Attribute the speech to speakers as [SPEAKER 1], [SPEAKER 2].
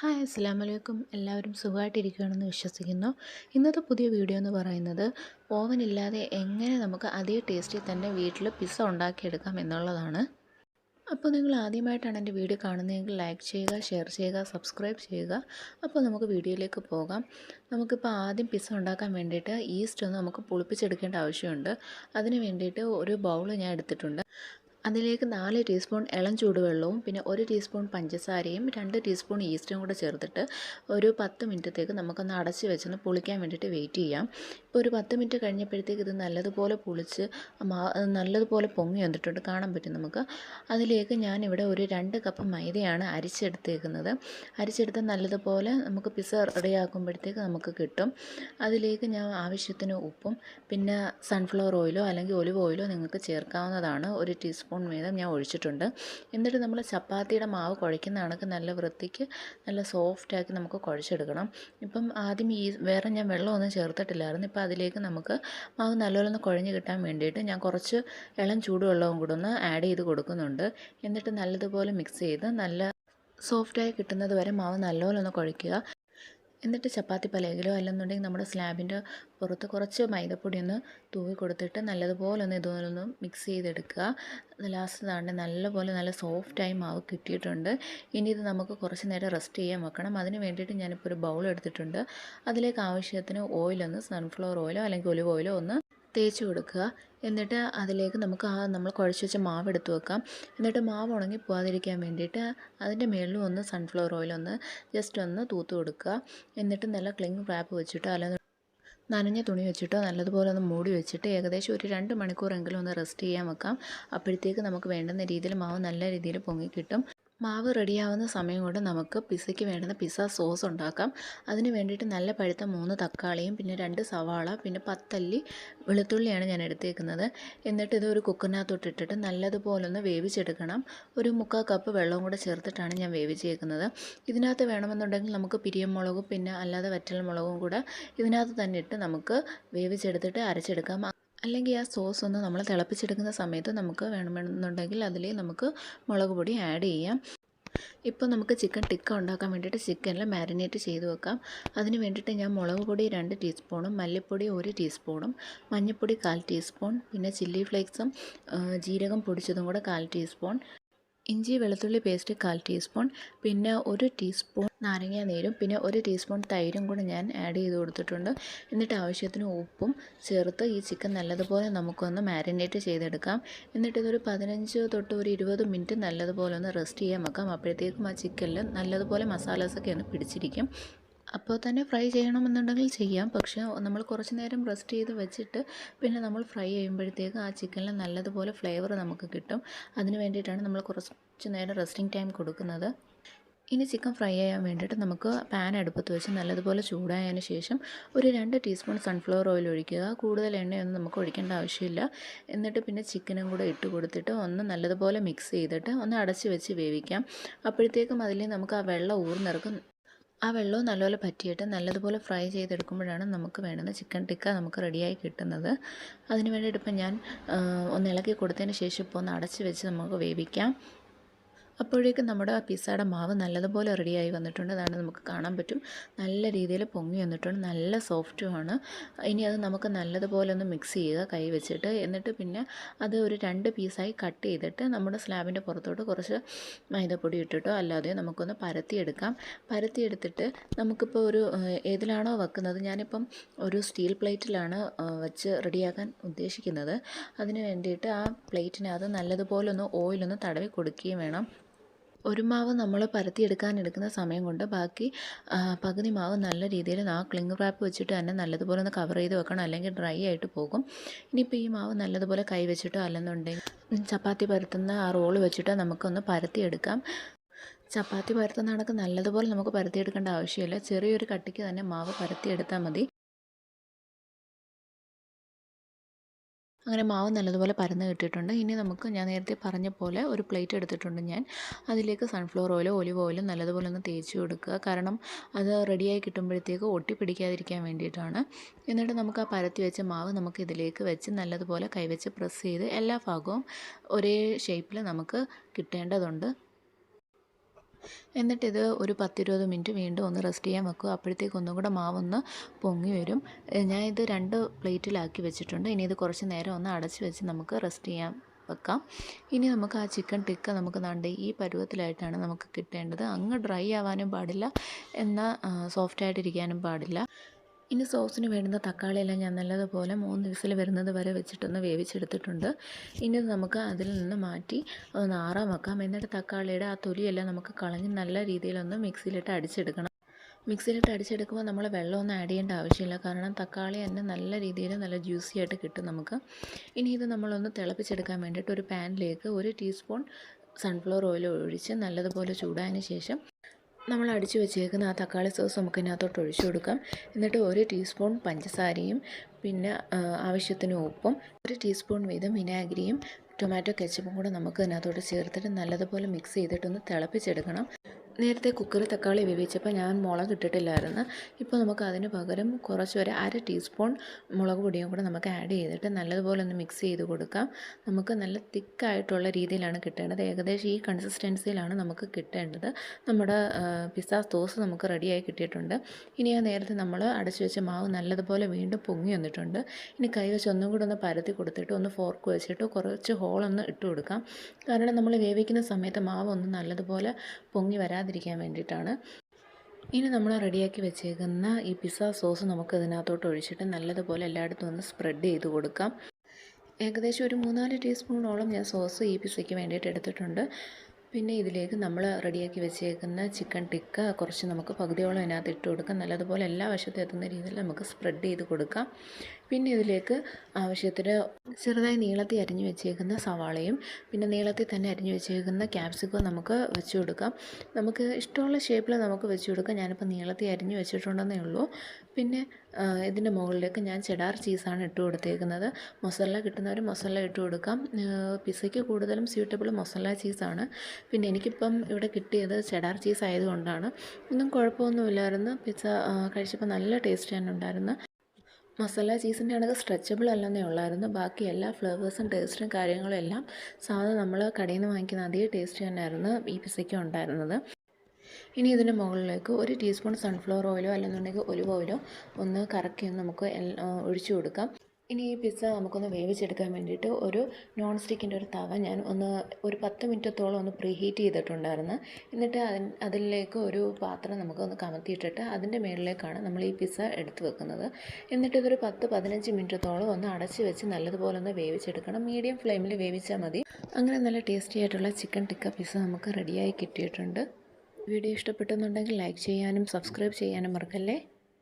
[SPEAKER 1] Hi അസ്സാം വലൈക്കും എല്ലാവരും സുഖമായിട്ടിരിക്കുകയാണെന്ന് വിശ്വസിക്കുന്നു. ഇന്നത്തെ പുതിയ വീഡിയോ എന്ന് പറയുന്നത് ഓവൻ ഇല്ലാതെ എങ്ങനെ നമുക്ക് അതേ ടേസ്റ്റിൽ തന്നെ വീട്ടിൽ പിസ്സ ഉണ്ടാക്കിയെടുക്കാം എന്നുള്ളതാണ്. അപ്പോൾ നിങ്ങൾ ആദ്യമായിട്ടാണ് എന്റെ വീഡിയോ കാണുന്നതെങ്കിൽ ലൈക്ക് ചെയ്യുക ഷെയർ ചെയ്യുക സബ്സ്ക്രൈബ് ചെയ്യുക. അപ്പോൾ നമുക്ക് വീഡിയോയിലേക്ക് പോകാം. നമുക്കിപ്പോൾ ആദ്യം പിസ്സ ഉണ്ടാക്കാൻ വേണ്ടിയിട്ട് ഈസ്റ്റ് ഒന്ന് നമുക്ക് പുളിപ്പിച്ചെടുക്കേണ്ട ആവശ്യമുണ്ട്. അതിന് വേണ്ടിയിട്ട് ഒരു ബൗൾ ഞാൻ എടുത്തിട്ടുണ്ട്. അതിലേക്ക് നാല് ടീസ്പൂൺ ഇളം ചൂടുവെള്ളവും പിന്നെ ഒരു ടീസ്പൂൺ പഞ്ചസാരയും രണ്ട് ടീസ്പൂൺ ഈസ്റ്റും കൂടെ ചേർത്തിട്ട് ഒരു പത്ത് മിനിറ്റത്തേക്ക് നമുക്കൊന്ന് അടച്ച് വെച്ചൊന്ന് പുളിക്കാൻ വേണ്ടിയിട്ട് വെയിറ്റ് ചെയ്യാം. ഇപ്പോൾ ഒരു പത്ത് മിനിറ്റ് കഴിഞ്ഞപ്പോഴത്തേക്ക് ഇത് നല്ലതുപോലെ പുളിച്ച് നല്ലതുപോലെ പൊങ്ങി വന്നിട്ടുണ്ട് കാണാൻ പറ്റും നമുക്ക്. അതിലേക്ക് ഞാനിവിടെ ഒരു രണ്ട് കപ്പ് മൈദയാണ് അരിച്ചെടുത്തേക്കുന്നത്. അരിച്ചെടുത്ത് നല്ലതുപോലെ നമുക്ക് പിസ റെഡിയാക്കുമ്പോഴത്തേക്ക് നമുക്ക് കിട്ടും. അതിലേക്ക് ഞാൻ ആവശ്യത്തിന് ഉപ്പും പിന്നെ സൺഫ്ലവർ ഓയിലോ അല്ലെങ്കിൽ ഒലിവ് ഓയിലോ നിങ്ങൾക്ക് ചേർക്കാവുന്നതാണ്. ഒരു ടീസ്പൂൺ സ്പൂൺ വീതം ഞാൻ ഒഴിച്ചിട്ടുണ്ട്. എന്നിട്ട് നമ്മൾ ചപ്പാത്തിയുടെ മാവ് കുഴയ്ക്കുന്ന കണക്ക് നല്ല വൃത്തിക്ക് നല്ല സോഫ്റ്റാക്കി നമുക്ക് കുഴച്ചെടുക്കണം. ഇപ്പം ആദ്യം ഈ വേറെ ഞാൻ വെള്ളമൊന്നും ചേർത്തിട്ടില്ലായിരുന്നു. ഇപ്പം അതിലേക്ക് നമുക്ക് മാവ് നല്ലപോലെ ഒന്ന് കുഴഞ്ഞ് കിട്ടാൻ വേണ്ടിയിട്ട് ഞാൻ കുറച്ച് ഇളം ചൂടുവെള്ളവും കൂടെ ഒന്ന് ആഡ് ചെയ്ത് കൊടുക്കുന്നുണ്ട്. എന്നിട്ട് നല്ലതുപോലെ മിക്സ് ചെയ്ത് നല്ല സോഫ്റ്റായി കിട്ടുന്നത് വരെ മാവ് നല്ലപോലെ ഒന്ന് കുഴയ്ക്കുക. എന്നിട്ട് ചപ്പാത്തി പലകിലോ അല്ലെന്നുണ്ടെങ്കിൽ നമ്മുടെ സ്ലാബിന്റെ പുറത്ത് കുറച്ച് മൈദപ്പൊടി ഒന്ന് തൂവി കൊടുത്തിട്ട് നല്ലതുപോലെ ഒന്ന് ഇതൊന്ന് മിക്സ് ചെയ്തെടുക്കുക. ലാസ്റ്റ് താണ്ട് നല്ലപോലെ നല്ല സോഫ്റ്റായി മാവ് കിട്ടിയിട്ടുണ്ട്. ഇനി ഇത് നമുക്ക് കുറച്ച് നേരം റെസ്റ്റ് ചെയ്യാൻ വെക്കണം. അതിന് വേണ്ടിയിട്ട് ഞാനിപ്പോൾ ഒരു ബൗൾ എടുത്തിട്ടുണ്ട്. അതിലേക്ക് ആവശ്യത്തിന് ഓയിലൊന്ന് സൺഫ്ലവർ ഓയിലോ അല്ലെങ്കിൽ ഒലിവ് ഓയിലോ ഒന്ന് തേച്ച് കൊടുക്കുക. എന്നിട്ട് അതിലേക്ക് നമുക്ക് ആ നമ്മൾ കുഴച്ച് വെച്ച മാവ് എടുത്ത് വെക്കാം. എന്നിട്ട് മാവ് ഉണങ്ങി പോകാതിരിക്കാൻ വേണ്ടിയിട്ട് അതിന്റെ മേളിലും ഒന്ന് സൺഫ്ലവർ ഓയിൽ ഒന്ന് ജസ്റ്റ് ഒന്ന് തൂത്ത് കൊടുക്കുക. എന്നിട്ട് നല്ല ക്ലിങ് റാപ്പ് വെച്ചിട്ടോ അല്ലെങ്കിൽ നനഞ്ഞ തുണി വെച്ചിട്ടോ നല്ലതുപോലെ ഒന്ന് മൂടി വെച്ചിട്ട് ഏകദേശം ഒരു രണ്ട് മണിക്കൂറെങ്കിലും ഒന്ന് റെസ്റ്റ് ചെയ്യാൻ വെക്കാം. അപ്പോഴത്തേക്ക് നമുക്ക് വേണ്ടുന്ന രീതിയിൽ മാവ് നല്ല രീതിയിൽ പൊങ്ങി കിട്ടും. മാവ് റെഡിയാവുന്ന സമയം കൊണ്ട് നമുക്ക് പിസ്സയ്ക്ക് വേണ്ടുന്ന പിസ്സ സോസ് ഉണ്ടാക്കാം. അതിന് വേണ്ടിയിട്ട് നല്ല പഴുത്ത മൂന്ന് തക്കാളിയും പിന്നെ രണ്ട് സവാള പിന്നെ പത്തല്ലി വെളുത്തുള്ളിയാണ് ഞാൻ എടുത്തേക്കുന്നത്. എന്നിട്ട് ഇത് ഒരു കുക്കറിനകത്തോട്ട് ഇട്ടിട്ട് നല്ലതുപോലെ ഒന്ന് വേവിച്ചെടുക്കണം. ഒരു മുക്കാൽ കപ്പ് വെള്ളവും കൂടെ ചേർത്തിട്ടാണ് ഞാൻ വേവിച്ചേക്കുന്നത്. ഇതിനകത്ത് വേണമെന്നുണ്ടെങ്കിൽ നമുക്ക് പിരിയമുളകും പിന്നെ അല്ലാതെ വറ്റൽ മുളകും കൂടെ ഇതിനകത്ത് തന്നെ ഇട്ട് നമുക്ക് വേവിച്ചെടുത്തിട്ട് അരച്ചെടുക്കാം. അല്ലെങ്കിൽ ആ സോസ് ഒന്ന് നമ്മൾ തിളപ്പിച്ചെടുക്കുന്ന സമയത്ത് നമുക്ക് വേണമെന്നുണ്ടെങ്കിൽ അതിൽ നമുക്ക് മുളക് പൊടി ആഡ് ചെയ്യാം. ഇപ്പോൾ നമുക്ക് ചിക്കൻ ടിക്ക ഉണ്ടാക്കാൻ വേണ്ടിയിട്ട് ചിക്കനിൽ മാരിനേറ്റ് ചെയ്ത് വെക്കാം. അതിന് വേണ്ടിയിട്ട് ഞാൻ മുളക് പൊടി രണ്ട് ടീസ്പൂണും മല്ലിപ്പൊടി ഒരു ടീസ്പൂണും മഞ്ഞൾപ്പൊടി കാൽ ടീസ്പൂൺ പിന്നെ ചില്ലി ഫ്ലേക്സും ജീരകം പൊടിച്ചതും കൂടെ കാൽ ടീസ്പൂൺ ഇഞ്ചി വെളുത്തുള്ളി പേസ്റ്റ് കാൽ ടീസ്പൂൺ പിന്നെ ഒരു ടീസ്പൂൺ നാരങ്ങ നീരും പിന്നെ ഒരു ടീസ്പൂൺ തൈരും കൂടെ ഞാൻ ആഡ് ചെയ്ത് കൊടുത്തിട്ടുണ്ട്. എന്നിട്ട് ആവശ്യത്തിന് ഉപ്പും ചേർത്ത് ഈ ചിക്കൻ നല്ലതുപോലെ നമുക്കൊന്ന് മാരിനേറ്റ് ചെയ്തെടുക്കാം. എന്നിട്ട് ഇതൊരു പതിനഞ്ച് തൊട്ട് ഒരു ഇരുപത് മിനിറ്റ് നല്ലതുപോലെ ഒന്ന് റെസ്റ്റ് ചെയ്യാൻ വെക്കാം. അപ്പോഴത്തേക്കും ആ ചിക്കനിൽ നല്ലതുപോലെ മസാലാസൊക്കെ ഒന്ന് പിടിച്ചിരിക്കും. അപ്പോൾ തന്നെ ഫ്രൈ ചെയ്യണമെന്നുണ്ടെങ്കിൽ ചെയ്യാം. പക്ഷേ നമ്മൾ കുറച്ച് നേരം റെസ്റ്റ് ചെയ്ത് വെച്ചിട്ട് പിന്നെ നമ്മൾ ഫ്രൈ ചെയ്യുമ്പോഴത്തേക്ക് ആ ചിക്കനിൽ നല്ലതുപോലെ ഫ്ലേവർ നമുക്ക് കിട്ടും. അതിന് വേണ്ടിയിട്ടാണ് നമ്മൾ കുറച്ച് നേരം റെസ്റ്റിംഗ് ടൈം കൊടുക്കുന്നത്. ഇനി ചിക്കൻ ഫ്രൈ ചെയ്യാൻ വേണ്ടിയിട്ട് നമുക്ക് പാൻ അടുപ്പത്ത് വെച്ച് നല്ലതുപോലെ ചൂടായതിന് ശേഷം ഒരു രണ്ട് ടീസ്പൂൺ സൺഫ്ലവർ ഓയിൽ ഒഴിക്കുക. കൂടുതൽ എണ്ണയൊന്നും നമുക്ക് ഒഴിക്കേണ്ട ആവശ്യമില്ല. എന്നിട്ട് പിന്നെ ചിക്കനും കൂടെ ഇട്ട് കൊടുത്തിട്ട് ഒന്ന് നല്ലതുപോലെ മിക്സ് ചെയ്തിട്ട് ഒന്ന് അടച്ച് വെച്ച് വേവിക്കാം. അപ്പോഴത്തേക്കും അതിൽ നമുക്ക് ആ വെള്ളം ഊർന്നിറക്കും ആ വെള്ളവും നല്ലപോലെ പറ്റിയിട്ട് നല്ലതുപോലെ ഫ്രൈ ചെയ്തെടുക്കുമ്പോഴാണ് നമുക്ക് വേണ്ടുന്ന ചിക്കൻ ടിക്ക നമുക്ക് റെഡിയായി കിട്ടുന്നത്. അതിന് വേണ്ടിയിട്ട് ഇപ്പം ഞാൻ ഒന്ന് ഇളക്കി കൊടുത്തതിന് ശേഷം ഇപ്പോൾ ഒന്ന് അടച്ച് വെച്ച് നമുക്ക് വേവിക്കാം. അപ്പോഴേക്കും നമ്മുടെ പിസ്സയുടെ മാവ് നല്ലതുപോലെ റെഡിയായി വന്നിട്ടുണ്ട്. അതാണ് നമുക്ക് കാണാൻ പറ്റും. നല്ല രീതിയിൽ പൊങ്ങി വന്നിട്ടുണ്ട്. നല്ല സോഫ്റ്റുമാണ് ഇനി അത് നമുക്ക് നല്ലതുപോലെ ഒന്ന് മിക്സ് ചെയ്യുക കൈ വെച്ചിട്ട്. എന്നിട്ട് പിന്നെ അത് ഒരു രണ്ട് പീസായി കട്ട് ചെയ്തിട്ട് നമ്മുടെ സ്ലാബിന്റെ പുറത്തോട്ട് കുറച്ച് മൈദപ്പൊടി ഇട്ടിട്ടോ അല്ലാതെ നമുക്കൊന്ന് പരത്തിയെടുക്കാം. പരത്തിയെടുത്തിട്ട് നമുക്കിപ്പോൾ ഒരു ഏതിലാണോ വെക്കുന്നത്? ഞാനിപ്പം ഒരു സ്റ്റീൽ പ്ലേറ്റിലാണ് വെച്ച് റെഡിയാക്കാൻ ഉദ്ദേശിക്കുന്നത്. അതിന് വേണ്ടിയിട്ട് ആ പ്ലേറ്റിനകത്ത് നല്ലതുപോലെ ഒന്ന് ഓയിലൊന്ന് തടവി കൊടുക്കുകയും വേണം. ഒരു മാവ് നമ്മൾ പരത്തിയെടുക്കാൻ എടുക്കുന്ന സമയം കൊണ്ട് ബാക്കി പകുതി മാവ് നല്ല രീതിയിൽ ആ ക്ലിങ് റാപ്പ് വെച്ചിട്ട് തന്നെ നല്ലതുപോലെ ഒന്ന് കവർ ചെയ്ത് വെക്കണം. അല്ലെങ്കിൽ ഡ്രൈ ആയിട്ട് പോകും. ഇനിയിപ്പോൾ ഈ മാവ് നല്ലതുപോലെ കൈ വെച്ചിട്ടോ അല്ലെന്നുണ്ടെങ്കിൽ ചപ്പാത്തി പരത്തുന്ന ആ റോൾ വെച്ചിട്ടോ നമുക്കൊന്ന് പരത്തിയെടുക്കാം. ചപ്പാത്തി പരത്തുന്ന കണക്ക് നല്ലതുപോലെ നമുക്ക് പരത്തിയെടുക്കേണ്ട ആവശ്യമില്ല. ചെറിയൊരു കട്ടിക്ക് തന്നെ മാവ് പരത്തിയെടുത്താൽ മതി. അങ്ങനെ മാവ് നല്ലതുപോലെ പരന്ന് കിട്ടിയിട്ടുണ്ട്. ഇനി നമുക്ക് ഞാൻ നേരത്തെ പറഞ്ഞ പോലെ ഒരു പ്ലേറ്റ് എടുത്തിട്ടുണ്ട് ഞാൻ. അതിലേക്ക് സൺഫ്ലവർ ഓയിലോ ഒലിവ് ഓയിലോ നല്ലതുപോലെ ഒന്ന് തേച്ച് കൊടുക്കുക. കാരണം അത് റെഡിയായി കിട്ടുമ്പോഴത്തേക്ക് ഒട്ടിപ്പിടിക്കാതിരിക്കാൻ വേണ്ടിയിട്ടാണ്. എന്നിട്ട് നമുക്ക് ആ പരത്തി വെച്ച മാവ് നമുക്ക് ഇതിലേക്ക് വെച്ച് നല്ലതുപോലെ കൈവച്ച് പ്രസ് ചെയ്ത് എല്ലാ ഭാഗവും ഒരേ ഷേപ്പിൽ നമുക്ക് കിട്ടേണ്ടതുണ്ട്. എന്നിട്ടിത് ഒരു പത്തിരുപത് മിനിറ്റ് വീണ്ടും ഒന്ന് റെസ്റ്റ് ചെയ്യാൻ വെക്കുക. അപ്പോഴത്തേക്ക് ഒന്നും കൂടെ മാവൊന്ന് പൊങ്ങി വരും. ഞാൻ ഇത് രണ്ട് പ്ലേറ്റിലാക്കി വെച്ചിട്ടുണ്ട്. ഇനി ഇത് കുറച്ച് നേരം ഒന്ന് അടച്ച് വെച്ച് നമുക്ക് റെസ്റ്റ് ചെയ്യാൻ വെക്കാം. ഇനി നമുക്ക് ആ ചിക്കൻ ടിക്ക നമുക്ക് നണ്ട് ഈ പരുവത്തിലായിട്ടാണ് നമുക്ക് കിട്ടേണ്ടത്. അങ്ങ് ഡ്രൈ ആവാനും പാടില്ല എന്നാൽ സോഫ്റ്റായിട്ടിരിക്കാനും പാടില്ല. ഇനി സോസിന് വേണ്ടുന്ന തക്കാളിയെല്ലാം ഞാൻ നല്ലതുപോലെ മൂന്ന് വിസിൽ വരുന്നത് വരെ വെച്ചിട്ടൊന്ന് വേവിച്ചെടുത്തിട്ടുണ്ട്. ഇനി നമുക്ക് അതിൽ നിന്ന് മാറ്റി ഒന്ന് ആറാൻ വെക്കാം. എന്നിട്ട് തക്കാളിയുടെ ആ തൊലിയെല്ലാം നമുക്ക് കളഞ്ഞ് നല്ല രീതിയിലൊന്ന് മിക്സിയിലിട്ട് അടിച്ചെടുക്കണം. മിക്സിയിലിട്ട് അടിച്ചെടുക്കുമ്പോൾ നമ്മൾ വെള്ളമൊന്നും ആഡ് ചെയ്യേണ്ട ആവശ്യമില്ല. കാരണം തക്കാളി തന്നെ നല്ല രീതിയിൽ നല്ല ജ്യൂസി ആയിട്ട് കിട്ടും നമുക്ക്. ഇനി ഇത് നമ്മളൊന്ന് തിളപ്പിച്ചെടുക്കാൻ വേണ്ടിയിട്ട് ഒരു പാനിലേക്ക് ഒരു ടീസ്പൂൺ സൺഫ്ലവർ ഓയിൽ ഒഴിച്ച് നല്ലതുപോലെ ചൂടായതിന് ശേഷം നമ്മൾ അടിച്ചു വെച്ചേക്കുന്ന ആ തക്കാളി സോസ് നമുക്ക് ഇതിനകത്തോട്ട് ഒഴിച്ചു കൊടുക്കാം. എന്നിട്ട് ഒരു ടീസ്പൂൺ പഞ്ചസാരയും പിന്നെ ആവശ്യത്തിന് ഉപ്പും ഒരു ടീസ്പൂൺ വീതം വിനാഗിരിയും ടൊമാറ്റോ കെച്ചപ്പും കൂടെ നമുക്ക് ഇതിനകത്തോട്ട് ചേർത്തിട്ട് നല്ലതുപോലെ മിക്സ് ചെയ്തിട്ടൊന്ന് തിളപ്പിച്ചെടുക്കണം. നേരത്തെ കുക്കറിൽ തക്കാളി വേവിച്ചപ്പോൾ ഞാൻ മുളക് ഇട്ടിട്ടില്ലായിരുന്നു. ഇപ്പോൾ നമുക്ക് അതിന് പകരം കുറച്ച് ഒരു അര ടീസ്പൂൺ മുളക് പൊടിയും കൂടെ നമുക്ക് ആഡ് ചെയ്തിട്ട് നല്ലതുപോലെ ഒന്ന് മിക്സ് ചെയ്ത് കൊടുക്കാം. നമുക്ക് നല്ല തിക്കായിട്ടുള്ള രീതിയിലാണ് കിട്ടേണ്ടത്. ഏകദേശം ഈ കൺസിസ്റ്റൻസിയിലാണ് നമുക്ക് കിട്ടേണ്ടത്. നമ്മുടെ പിസ്സ സോസ് നമുക്ക് റെഡിയായി കിട്ടിയിട്ടുണ്ട്. ഇനി ആ നേരത്തെ നമ്മൾ അടച്ചു വെച്ച മാവ് നല്ലതുപോലെ വീണ്ടും പൊങ്ങി വന്നിട്ടുണ്ട്. ഇനി കൈ വെച്ച് ഒന്നും കൂടെ ഒന്ന് പരത്തി കൊടുത്തിട്ട് ഒന്ന് ഫോർക്ക് വെച്ചിട്ട് കുറച്ച് ഹോളൊന്ന് ഇട്ട് കൊടുക്കാം. കാരണം നമ്മൾ വേവിക്കുന്ന സമയത്ത് മാവ് ഒന്ന് നല്ലതുപോലെ പൊങ്ങി വരാതിരിക്കാൻ വേണ്ടിയിട്ടാണ്. ഇനി നമ്മൾ റെഡിയാക്കി വെച്ചേക്കുന്ന ഈ പിസ്സ സോസ് നമുക്ക് ഇതിനകത്തോട്ട് ഒഴിച്ചിട്ട് നല്ലതുപോലെ എല്ലായിടത്തും ഒന്ന് സ്പ്രെഡ് ചെയ്ത് കൊടുക്കാം. ഏകദേശം ഒരു മൂന്നാൽ ടീസ്പൂണോളം ഞാൻ സോസ് ഈ പിസയ്ക്ക് വേണ്ടിയിട്ട് എടുത്തിട്ടുണ്ട്. പിന്നെ ഇതിലേക്ക് നമ്മൾ റെഡിയാക്കി വെച്ചേക്കുന്ന ചിക്കൻ ടിക്ക കുറച്ച് നമുക്ക് പകുതിയോളം അതിനകത്ത് ഇട്ട് കൊടുക്കാം. നല്ലതുപോലെ എല്ലാ വശത്തും എത്തുന്ന രീതിയിൽ നമുക്ക് സ്പ്രെഡ് ചെയ്ത് കൊടുക്കാം. പിന്നെ ഇതിലേക്ക് ആവശ്യത്തിന് ചെറുതായി നീളത്തിൽ അരിഞ്ഞു വെച്ചേക്കുന്ന സവാളയും പിന്നെ നീളത്തിൽ തന്നെ അരിഞ്ഞു വെച്ചേക്കുന്ന ക്യാപ്സിക്കോ നമുക്ക് വെച്ച് കൊടുക്കാം. നമുക്ക് ഇഷ്ടമുള്ള ഷേപ്പിൽ നമുക്ക് വെച്ച് കൊടുക്കാം. ഞാനിപ്പോൾ നീളത്തിൽ അരിഞ്ഞു വെച്ചിട്ടുണ്ടെന്നേ ഉള്ളൂ. പിന്നെ ഇതിന്റെ മുകളിലേക്ക് ഞാൻ ചെഡാർ ചീസാണ് ഇട്ട് കൊടുത്തേക്കുന്നത്. മൊസല്ല കിട്ടുന്നവർ മൊസല്ല ഇട്ട് കൊടുക്കാം. പിസയ്ക്ക് കൂടുതലും സ്യൂട്ടബിൾ മൊസല്ല ചീസാണ് പിന്നെ എനിക്കിപ്പം ഇവിടെ കിട്ടിയത് ചെഡാർ ചീസ് ആയതുകൊണ്ടാണ്. ഒന്നും കുഴപ്പമൊന്നുമില്ലായിരുന്നു. പിസ്സ കഴിച്ചപ്പോൾ നല്ല ടേസ്റ്റ് തന്നെ ഉണ്ടായിരുന്നു. മസാല ചീസിന്റെ ആണെങ്കിൽ സ്ട്രെച്ചബിൾ അല്ലെന്നേ ഉള്ളായിരുന്നു. ബാക്കി എല്ലാ ഫ്ലേവേഴ്സും ടേസ്റ്റും കാര്യങ്ങളും എല്ലാം സാധാരണ നമ്മൾ കടയിൽ നിന്ന് വാങ്ങിക്കുന്ന അതേ ടേസ്റ്റ് തന്നെയായിരുന്നു ഈ പിസയ്ക്ക് ഉണ്ടായിരുന്നത്. ഇനി ഇതിന്റെ മുകളിലേക്ക് ഒരു ടീസ്പൂൺ സൺഫ്ലവർ ഓയിലോ അല്ലെന്നുണ്ടെങ്കിൽ ഒലിവ് ഓയിലോ ഒന്ന് കറക്കി നമുക്ക് ഒഴിച്ചു കൊടുക്കാം. ഇനി ഈ പിസ്സ നമുക്കൊന്ന് വേവിച്ചെടുക്കാൻ വേണ്ടിയിട്ട് ഒരു നോൺ സ്റ്റിക്കിന്റെ ഒരു തവ ഞാൻ ഒന്ന് ഒരു പത്ത് മിനിറ്റത്തോളം ഒന്ന് പ്രീ ഹീറ്റ് ചെയ്തിട്ടുണ്ടായിരുന്നു. എന്നിട്ട് അതിന് അതിലേക്ക് ഒരു പാത്രം നമുക്കൊന്ന് കമത്തിയിട്ടിട്ട് അതിന്റെ മേളിലേക്കാണ് നമ്മൾ ഈ പിസ്സ എടുത്തു വെക്കുന്നത്. എന്നിട്ട് ഇതൊരു പത്ത് പതിനഞ്ച് മിനിറ്റത്തോളം ഒന്ന് അടച്ച് വെച്ച് നല്ലതുപോലെ ഒന്ന് വേവിച്ചെടുക്കണം. മീഡിയം ഫ്ലെയിമിൽ വേവിച്ചാൽ മതി. അങ്ങനെ നല്ല ടേസ്റ്റി ആയിട്ടുള്ള ചിക്കൻ ടിക്ക പിസ്സ നമുക്ക് റെഡിയായി കിട്ടിയിട്ടുണ്ട്. വീഡിയോ ഇഷ്ടപ്പെട്ടെന്നുണ്ടെങ്കിൽ ലൈക്ക് ചെയ്യാനും സബ്സ്ക്രൈബ് ചെയ്യാനും മറക്കല്ലേ?